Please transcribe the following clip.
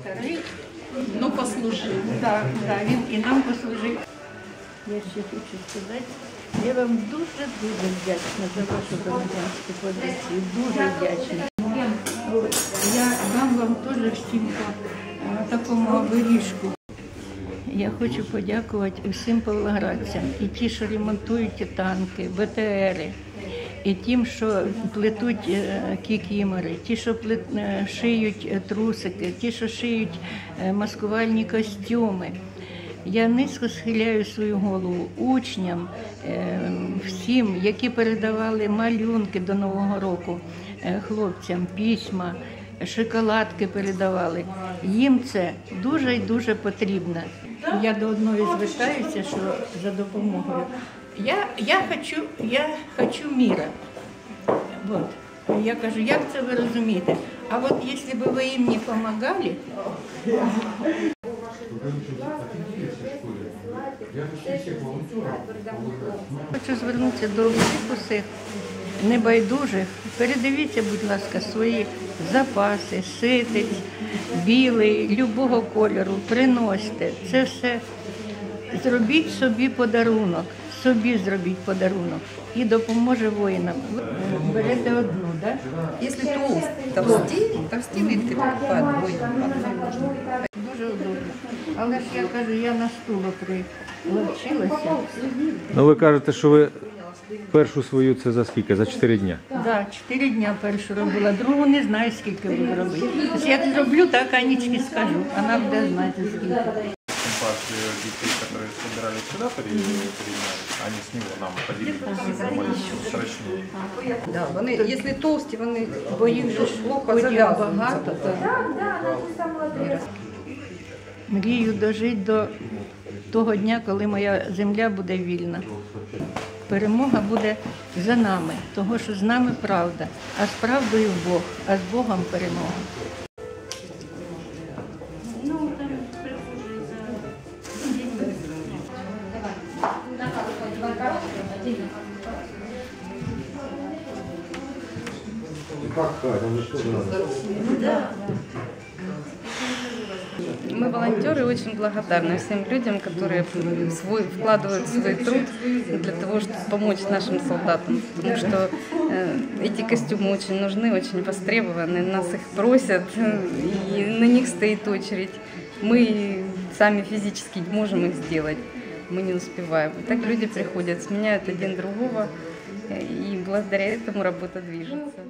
Старий, Ну, послужив. так, так, він і нам послужив. Я ще хочу сказати, я вам дуже-дуже вдячна за вашу громадянську позицію. Дуже вдячна. Я дам вам теж всім е, такому оберіжку. Я хочу подякувати всім павлоградцям, і ті, що ремонтують танки, БТРи, і тим, що плетуть е, кікімори, ті, що е, шиють е, трусики, ті, що шиють маскувальні костюми. Я низько схиляю свою голову учням, всім, які передавали малюнки до Нового року хлопцям, письма, шоколадки передавали. Їм це дуже і дуже потрібно. Я до одної звертаюся, що за допомогою. Я, я, хочу, я хочу міра. Вот. Я кажу, як це ви розумієте? А от якщо б ви їм не допомагали, Хочу звернутися до всіх усіх небайдужих. Передивіться, будь ласка, свої запаси, ситець, білий, любого кольору, приносьте. Це все зробіть собі подарунок, собі зробіть подарунок і допоможе воїнам. Ви Берете одну, так? Если толст, толстей, толстенный ты по одной, по одной можно. Дуже удобно. Але ж я кажу, я на стуло приловчилася. Ну ви кажете, що ви першу свою це за скільки? За 4 дня. Да, чотири дня першу робила, другу не знаю, скільки буду робити. Тобто Як зроблю, так Анічки скажу. Вона буде знати скільки. Партию детей, которые собирались сюда переезжать, они с него нам поделились страшнее. Да, вони, якщо толсті, вони Бо їх же ж плохо зав'язуються. багато. То... Мрію дожити до того дня, коли моя земля буде вільна. Перемога буде за нами, того, що з нами правда, а з правдою Бог, а з Богом перемога. Мы волонтеры очень благодарны всем людям, которые свой, вкладывают свой труд для того, чтобы помочь нашим солдатам. Потому что э, эти костюмы очень нужны, очень востребованы, нас их просят, э, и на них стоит очередь. Мы сами физически не можем их сделать, мы не успеваем. Так люди приходят, сменяют один другого, э, и благодаря этому работа движется.